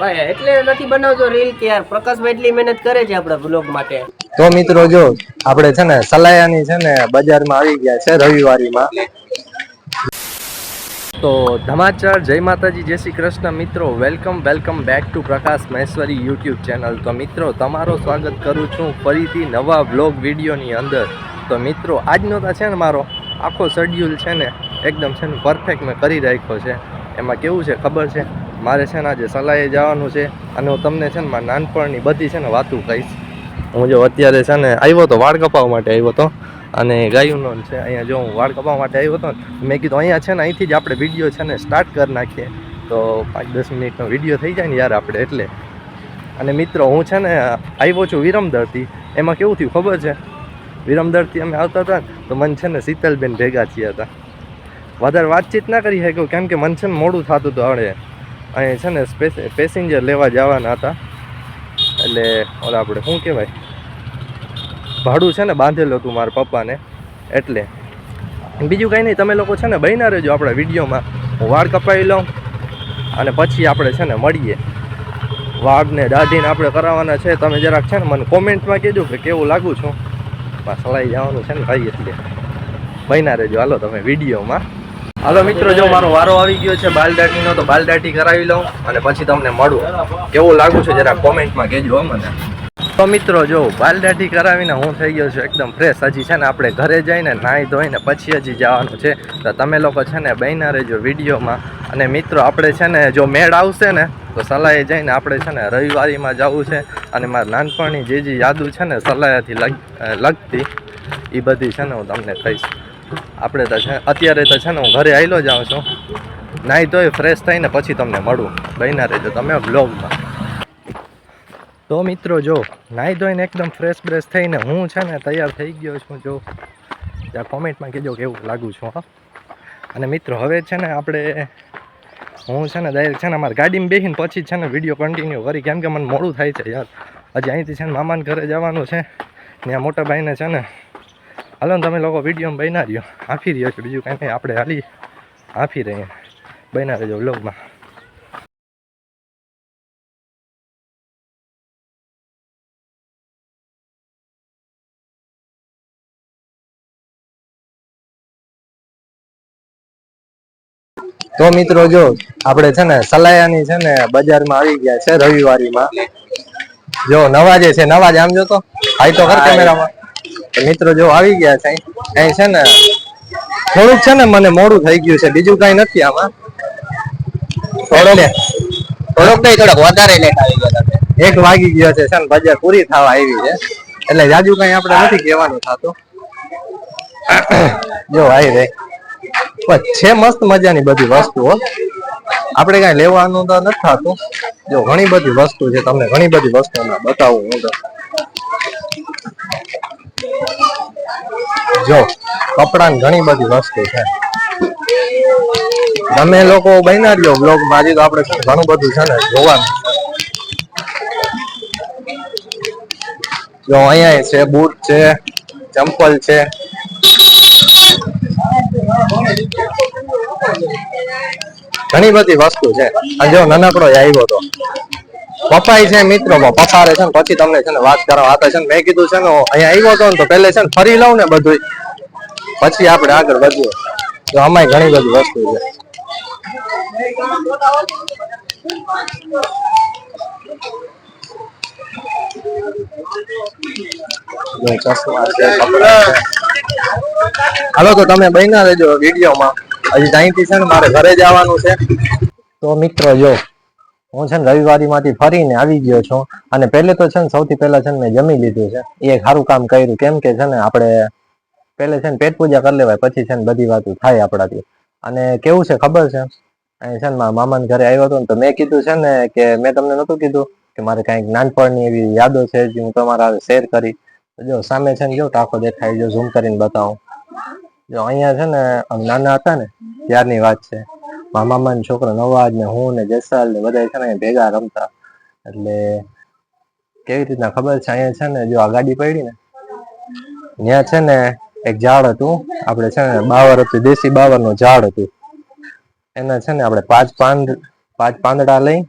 ભાઈ એટલે નથી બનાવતો રીલ કે યાર. પ્રકાશભાઈ એટલી મહેનત કરે છે આપણા બ્લોગ માટે. તો મિત્રો જો આપણે છે ને સલાયાની છે ને બજારમાં આવી ગયા છે રવિવારીમાં. તો ધમાચાર જય માતાજી જય શ્રી કૃષ્ણ મિત્રો. Welcome welcome back to Prakash Maheshwari YouTube channel. તો મિત્રો તમારો સ્વાગત કરું છું ફરીથી નવા બ્લોગ વિડીયોની અંદર. તો મિત્રો આજનો તો છે ને મારો આખો શેડ્યુલ છે ને એકદમ છે ને પરફેક્ટ મેં કરી રાખ્યો છે. એમાં કેવું છે ખબર છે? મારે છે ને આજે સલાહે જવાનું છે અને હું તમને છે ને મારા નાનપણની બધી છે ને વાતું કહીશ. હું જો અત્યારે છે ને આવ્યો હતો વાળ કપાવવા માટે આવ્યો હતો અને ગાયુંનો છે, અહીંયા જો હું વાળ કપાવવા માટે આવ્યો હતો મેં કીધું અહીંયા છે ને અહીંથી જ આપણે વીડિયો છે ને સ્ટાર્ટ કરી નાખીએ. તો પાંચ દસ મિનિટનો વીડિયો થઈ જાય ને યાર આપણે એટલે. અને મિત્રો, હું છે ને આવ્યો છું વિરમદરથી. એમાં કેવું થયું ખબર છે? વિરમદરથી અમે આવતા હતા તો મને છે ને શીતલબેન ભેગા થયા હતા. વધારે વાતચીત ના કરી શક્યો કેમ કે મને છે ને મોડું થતું હતું હવે અહીં છે ને પેસેન્જર લેવા જવાના હતા. એટલે ઓલા આપણે શું કહેવાય? ભાડું છે ને બાંધેલું હતું મારા પપ્પાને. એટલે બીજું કાંઈ નહીં, તમે લોકો છે ને બહીના રહેજો આપણા વિડીયોમાં. હું વાળ કપાવી લઉં અને પછી આપણે છે ને મળીએ. વાળને દાઢીને આપણે કરાવવાના છે. તમે જરાક છે ને મને કોમેન્ટમાં કહેજો કે કેવું લાગુ છું. સલાઈ જવાનું છે ને ભાઈ એટલે. બહીના રહેજો. હાલો, તમે વિડીયોમાં હાલો મિત્રો, જો મારો વારો આવી ગયો છે બાલદાટીનો, તો બાલદાટી કરાવી લઉં અને પછી તમને મળું. કેવું લાગુ છે જરા કોમેન્ટમાં કહેજો મને. તો મિત્રો, જો બાલદાટી કરાવીને હું થઈ ગયો છું એકદમ ફ્રેશ હજી છે ને આપણે ઘરે જઈને નાહી ધોઈને પછી હજી જવાનું છે. તો તમે લોકો છે ને બહેના રહેજો વિડીયોમાં. અને મિત્રો, આપણે છે ને જો મેળ આવશે ને, તો સલાહે જઈને આપણે છે ને રવિવારીમાં જવું છે. અને મારા નાનપણની જે જે યાદો છે ને સલાહથી લગ લગતી એ બધી છે ને હું તમને કહીશ. આપણે તો છે અત્યારે તો છે ને હું ઘરે આવેલો જાઉં છું. નાહી ધોઈ ફ્રેશ થઈને પછી તમને મળું. બહીના રહેજો તમે બ્લોગમાં તો મિત્રો જો નાહી ધોઈને એકદમ ફ્રેશ બ્રેશ થઈને હું છે ને તૈયાર થઈ ગયો છું જો. ત્યાં કોમેન્ટમાં કહેજો કેવું લાગુ છું, હા. અને મિત્રો, હવે છે ને આપણે હું છે ને ડાયરેક્ટ છે ને અમારે ગાડીમાં બેસીને પછી છે ને વીડિયો કન્ટિન્યુ કરી. કેમ કે મને મોડું થાય છે યાર. હજી અહીંથી છે ને મામાને ઘરે જવાનું છે. ત્યાં મોટા ભાઈને છે ને હાલો તમે લોકો વીડિયો બના રહ્યો. હાફી રહ્યો છે બીજું કાંઈ નહીં આપણે હાલી હાફી રહીએ. બના રહેજો વ્લોગમાં. તો મિત્રો જો આપણે છે ને સલાયાની છે ને બજારમાં આવી ગયા છે રવિવારીમાં. જો નવાજે છે નવાજ આમ જો તો. હાઈ તો કર કેમેરામાં. તો મિત્રો જો આવી ગયા છે અહીં છે ને થોડુંક છે ને મને મોડું થઈ ગયું છે બીજું કઈ નથી આમાં. થોડોક થોડોક નહીં થોડોક વધારે લેટ આવી ગયો એક વાગી ગયો છે છે ને બજાર પૂરી થવા આવી છે. એટલે જાજુ કઈ આપણે નથી કહેવાનું થતું. જો આવી રે. છે મસ્ત મજાની બધી વસ્તુઓ આપણે કઈ લેવાનું તો નથી થતું. જો ઘણી બધી વસ્તુ છે તમને ઘણી બધી વસ્તુ બતાવું હું તો. જો કપડા ઘણી બધી વસ્તુ છે. તમે લોકો બન્યા રહ્યો બ્લોગમાં તો આપણે ઘણું બધું છે ને જોવાનું. જો, અહીંયા છે બૂટ છે, ચંપલ છે. ઘણી બધી વસ્તુ છે. અને જો, નાનકડો આવ્યો તો. પપ્પાઈ છે મિત્રો પપ્પા રે છે ને પછી તમને છે ને વાત કરવા હતા છે ને મેં કીધું છે ને અહીંયા આવ્યો હતો ને તો પહેલે છે ને ફરી લઉં ને બધું પછી આપણે આગળ વધીએ. તો આમાંય ઘણી બધી વસ્તુ છે. હાલો તો તમે બન્યા રહેજો વિડીયોમાં. હજી અહીંથી છે ને મારે ઘરે જવાનું છે. તો મિત્રો જો હું છે ને રવિવારીમાંથી ફરીને આવી ગયો છું અને પહેલે તો છે ને સૌથી પહેલા છે ને મેં જમી લીધું છે એ સારું કામ કર્યું કેમ કે છે ને આપણે પહેલે છે ને પેટ પૂજા કરી લેવાય પછી છે ને બધી વાતો થાય આપણાથી અને કેવું છે ખબર છે અહીં છે ને મારા મામાને ઘરે આવ્યો હતો ને તો મેં કીધું છે ને કે મેં તમને નહોતું કીધું કે મારે કાંઈક નાનપણની એવી યાદો છે જે હું તમારા શેર કરી જો સામે છે ને જો ટાંકો દેખાય જો ઝૂમ કરીને બતાવું જો અહીંયા છે ને નાના હતા ને ત્યારની વાત છે મારા મામાનો છોકરો નવાજ ને હું ને જસલ ને બધા છે ને ભેગા રમતા. એટલે કેવી રીતના ખબર છે? અહીંયા છે ને જો આ ગાડી પડી ને, ત્યાં છે ને એક ઝાડ હતું. આપણે છે ને બાવર હતું, દેશી બાવરનું ઝાડ હતું. એના છે ને આપણે પાંચ પાંદ, પાંચ પાંદડા લઈ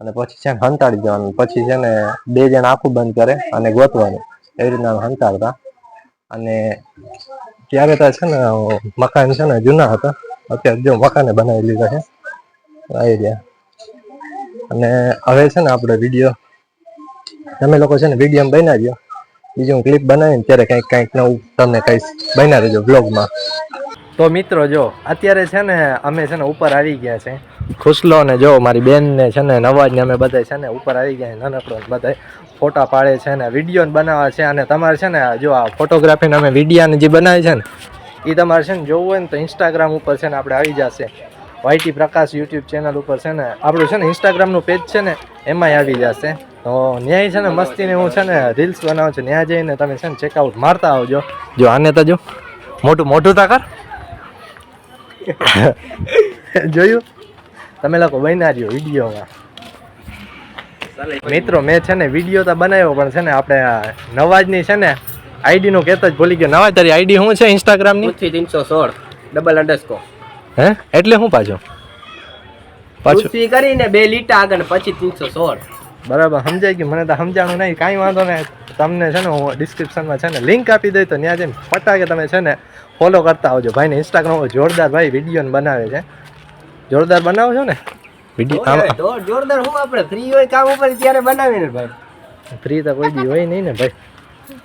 અને પછી છે ને હંતાડી દેવાનું. પછી છે ને બે જણ આખું બંધ કરે અને ગોતવાનું. એવી રીતના હંતાડતા. અને ત્યારે તો છે ને, મકાન છે ને જૂના હતા. અત્યારે જો મકાને બનાવી લીધા છે. આવી રહ્યા અને હવે છે ને આપણે વીડિયો તમે લોકો છે ને વીડિયો બનાવ્યો બીજું હું ક્લિપ બનાવીને ત્યારે કંઈક કંઈક નવું તમને કહીશ બના દેજો બ્લોગમાં તો મિત્રો જો, અત્યારે છે ને અમે છે ને ઉપર આવી ગયા છે. ખુશલો ને જો, મારી બેનને છે ને નવાજ ને અમે બધા છે ને ઉપર આવી ગયા નાનકડો બધા ફોટા પાડે છે ને વીડિયો બનાવે છે. અને તમારે છે ને જો આ ફોટોગ્રાફીને અમે વિડીયાને જે બનાવે છે ને એ તમારે છે ને જોવું હોય ને તો ઇન્સ્ટાગ્રામ ઉપર છે ને આપણે આવી જશે વાયટી પ્રકાશ યુટ્યુબ ચેનલ ઉપર છે ને આપણું છે ને ઇન્સ્ટાગ્રામનું પેજ છે ને એમાંય આવી જશે તો ન્યાય છે ને મસ્તીને હું છે ને રીલ્સ બનાવું છું ત્યાં જઈને તમે છે ને ચેકઆઉટ મારતા આવજો જો આને તો જો મોટું મોટું તા કર જોયું તમે લોકો બન્યા રહ્યો વિડીયોમાં મિત્રો મેં છે ને વીડિયો તો બનાવ્યો પણ છે ને આપણે નવાજની છે ને આઈડી નું કહેતા જ ભૂલી ગયો. નવા તારી આઈડી શું છે ઇન્સ્ટાગ્રામની પૃથ્વી ત્રણસો સોળ. ડબલ અંડરસ્કો હે? એટલે શું પાછું? પાછું. પૃથ્વી કરીને બે લીટા આગળ પછી ત્રણસો સોળ. બરાબર સમજાય ગયું. મને તો સમજાણું નહીં. કાંઈ વાંધો નહીં. તમને છે ને હું ડિસ્ક્રિપ્શનમાં છે ને લિંક આપી દઈ તો ત્યાં જઈને ફટાકે તમે છે ને ફોલો કરતા આવજો. ભાઈને ઇન્સ્ટાગ્રામ પર જોરદાર ભાઈ વીડિયો બનાવે છે. જોરદાર બનાવો છો ને વીડિયો જોરદાર હું આપણે ફ્રી હોય કામ ઉપર ત્યારે બનાવીને ભાઈ. ફ્રી તો કોઈ દી હોય નહીં ને ભાઈ.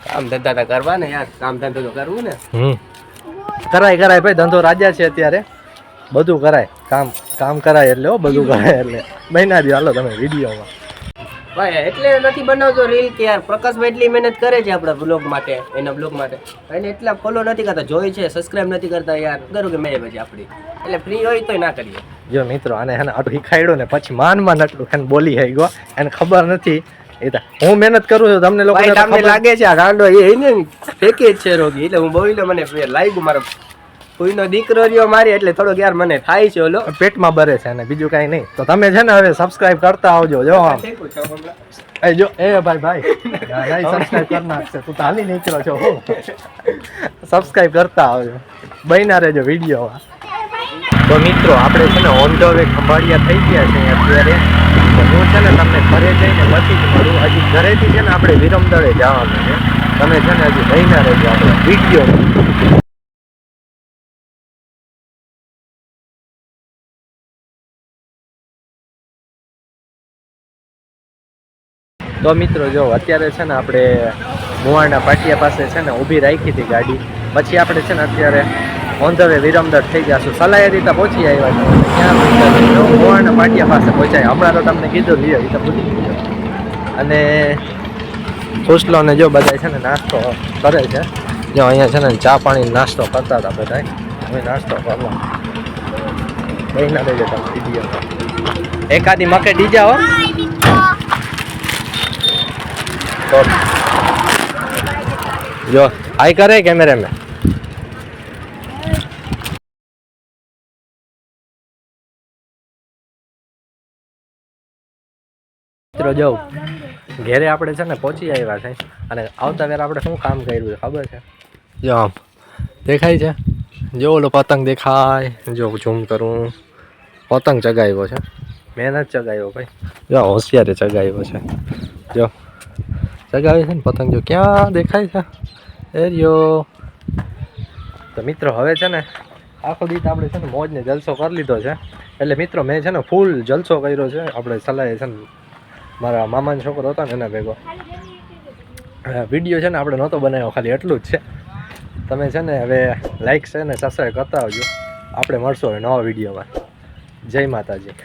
કામ ધંધા તો કરવા ને યાર કામ ધંધો તો કરવું ને. હમ. કરાય કરાય ભાઈ ધંધો રાજા છે અત્યારે. બધું કરાય કામ કામ કરાય એટલે હો બધું કરાય એટલે. મહિના દી હાલો તમે વિડીયોમાં. ભાઈ એટલે નથી બનાવતો રીલ કે યાર. પ્રકાશભાઈ એટલી મહેનત કરે છે આપણા બ્લોગ માટે એના બ્લોગ માટે. એને એટલા ફોલો નથી કરતા જોઈ છે સબસ્ક્રાઇબ નથી કરતા યાર. કરું કે મેં પછી આપણી એટલે ફ્રી હોય તોય ના કરીએ. જો મિત્રો આને હે ને આટલું શીખાડ્યું ને પછી માનમાં નટલું એને બોલી હઈ ગયો. એને ખબર નથી એ તો હું મહેનત કરું છું તમને લોકો તમને લાગે છે આ ગાંડો એ એને ફેંકે જ છે રોગી. એટલે હું બોઈલો મને લાગ્યું મારો કોઈનો દીકરો રહ્યો મારી એટલે થોડોક યાર મને થાય છે ઓલો. પેટમાં બરે છે અને બીજું કાંઈ નહીં. તો તમે છે ને હવે સબસ્ક્રાઇબ કરતા આવજો જો આમ. એ જો એ ભાઈ ભાઈ. સબસ્ક્રાઇબ કરી નાખશે તું તાલી નીકળો છો હો. સબસ્ક્રાઇબ કરતા આવજો. બન્યા રહેજો વિડીયોમાં તો મિત્રો આપણે છે ને ઓન ધ વે ખંભાળિયા થઈ ગયા છે અત્યારે. હું છે ને તમને ઘરે જઈને પછી જ મળું, હજી ઘરેથી છે ને આપણે વિરમદળે જવાનું છે. તમે છે ને હજી બન્યા રહેજો આપણે વીડિયો. તો મિત્રો જો, અત્યારે છે ને આપણે મુવાડના પાટિયા પાસે છે ને ઊભી રાખી હતી ગાડી. પછી આપણે છે ને અત્યારે ઓન ધ વે વિરમદર થઈ જશું સલાયા રીતે પહોંચી આવ્યા છે. ત્યાં છે? મુવાડના પાટિયા પાસે પહોંચાય. હમણાં તો તમને કીધું લીધો એ તો પૂછી ગયો અને ખુશલો ને જો બધા છે ને નાસ્તો કરે છે. જો અહીંયા છે ને ચા પાણી નાસ્તો કરતા હતા બધા અમે નાસ્તો કરવા. કઈ ના દેજો તમે વીડિયો એકાદી મકે ડીજા હો. જો હાઈ કરે કેમેરા મિત્રો જવું ઘેરે આપણે છે ને પહોંચી આવ્યા છે અને આવતા વેરા આપણે શું કામ કર્યું છે ખબર છે? જો આમ દેખાય છે? જો ઓલો પતંગ દેખાય જો ઝૂમ કરું. પતંગ ચગાવ્યો છે. મહેનત ચગાવ્યો ભાઈ. જો હોશિયારે ચગાવ્યો છે. જો ચગાવ્યો છે ને પતંગ જો ક્યાં દેખાય છે? એ રહ્યો તો મિત્રો હવે છે ને આખો દીત આપણે છે ને મોજને જલસો કરી લીધો છે. એટલે મિત્રો મેં છે ને ફૂલ જલસો કર્યો છે. આપણે સલાહે છે ને મારા મામાનો છોકરો હતો ને એના ભેગો. વીડિયો છે ને આપણે નહોતો બનાવ્યો, ખાલી એટલું જ છે. તમે છે ને હવે લાઈક છે ને સબસ્ક્રાઈબ કરતા આવજો. આપણે મળશું હવે નવા વિડીયોમાં જય માતાજી.